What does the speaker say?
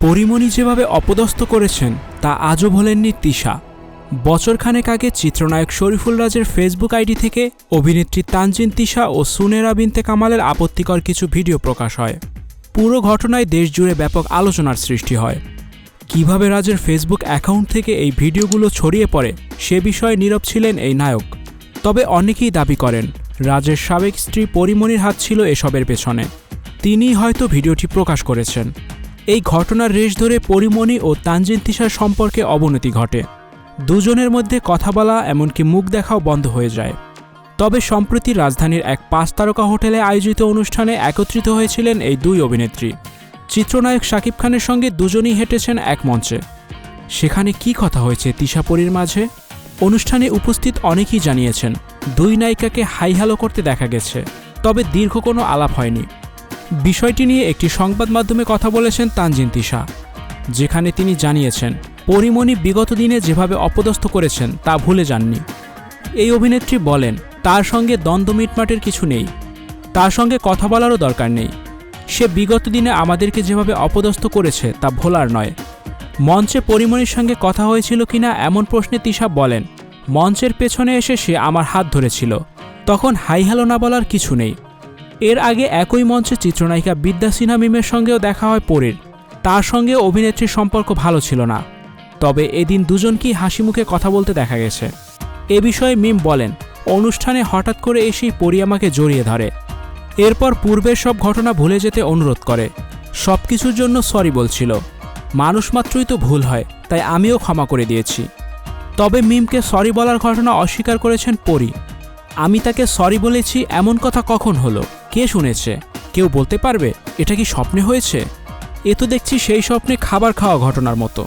পরিমণি যেভাবে অপদস্থ করেছেন, তা আজও ভোলেননি তিশা। বছরখানেক আগে চিত্রনায়ক শরীফুল রাজের ফেসবুক আইডি থেকে অভিনেত্রী তানজিন তিশা ও সুনেরা বিনতে কামালের আপত্তিকর কিছু ভিডিও প্রকাশ হয়। পুরো ঘটনায় দেশজুড়ে ব্যাপক আলোচনার সৃষ্টি হয়। কীভাবে রাজের ফেসবুক অ্যাকাউন্ট থেকে এই ভিডিওগুলো ছড়িয়ে পড়ে, সে বিষয়ে নীরব ছিলেন এই নায়ক। তবে অনেকেই দাবি করেন, রাজের সাবেক স্ত্রী পরিমণির হাত ছিল এসবের পেছনে। তিনিই হয়তো ভিডিওটি প্রকাশ করেছেন। এই ঘটনার রেশ ধরে পরিমণি ও তানজিন তিশার সম্পর্কে অবনতি ঘটে। দুজনের মধ্যে কথা বলা, এমনকি মুখ দেখাও বন্ধ হয়ে যায়। তবে সম্প্রতি রাজধানীর এক পাঁচ তারকা হোটেলে আয়োজিত অনুষ্ঠানে একত্রিত হয়েছিলেন এই দুই অভিনেত্রী। চিত্রনায়ক শাকিব খানের সঙ্গে দুজনই হেঁটেছেন এক মঞ্চে। সেখানে কি কথা হয়েছে তিশাপরির মাঝে? অনুষ্ঠানে উপস্থিত অনেকেই জানিয়েছেন, দুই নায়িকাকে হাই হ্যালো করতে দেখা গেছে, তবে দীর্ঘ কোনো আলাপ হয়নি। বিষয়টি নিয়ে একটি সংবাদ মাধ্যমে কথা বলেছেন তানজিন তিশা, যেখানে তিনি জানিয়েছেন, পরিমণি বিগত দিনে যেভাবে অপদস্থ করেছেন তা ভুলে যাননি। এই অভিনেত্রী বলেন, তার সঙ্গে দ্বন্দ্ব মিটমাটের কিছু নেই। তার সঙ্গে কথা বলারও দরকার নেই। সে বিগত দিনে আমাদেরকে যেভাবে অপদস্থ করেছে তা ভোলার নয়। মঞ্চে পরিমণির সঙ্গে কথা হয়েছিল কিনা এমন প্রশ্নে তিশা বলেন, মঞ্চের পেছনে এসে সে আমার হাত ধরেছিল। তখন হাই হ্যালো না বলার কিছু নেই। এর আগে একই মঞ্চে চিত্রনায়িকা বিদ্যা সিনহা মিমের সঙ্গেও দেখা হয় পরীর। তার সঙ্গে অভিনেত্রীর সম্পর্ক ভালো ছিল না। তবে এদিন দুজনকেই হাসি মুখে কথা বলতে দেখা গেছে। এ বিষয়ে মিম বলেন, অনুষ্ঠানে হঠাৎ করে এসেই পরি আমাকে জড়িয়ে ধরে। এরপর পূর্বের সব ঘটনা ভুলে যেতে অনুরোধ করে। সব কিছুর জন্য সরি বলছিল। মানুষ মাত্রই তো ভুল হয়, তাই আমিও ক্ষমা করে দিয়েছি। তবে মিমকে সরি বলার ঘটনা অস্বীকার করেছেন পরি। আমি তাকে সরি বলেছি এমন কথা কখন হলো? কে শুনেছে? কেউ বলতে পারবে, এটা কি স্বপ্নে হয়েছে? এ তো দেখছি সেই স্বপ্নে খাবার খাওয়া ঘটনার মতো।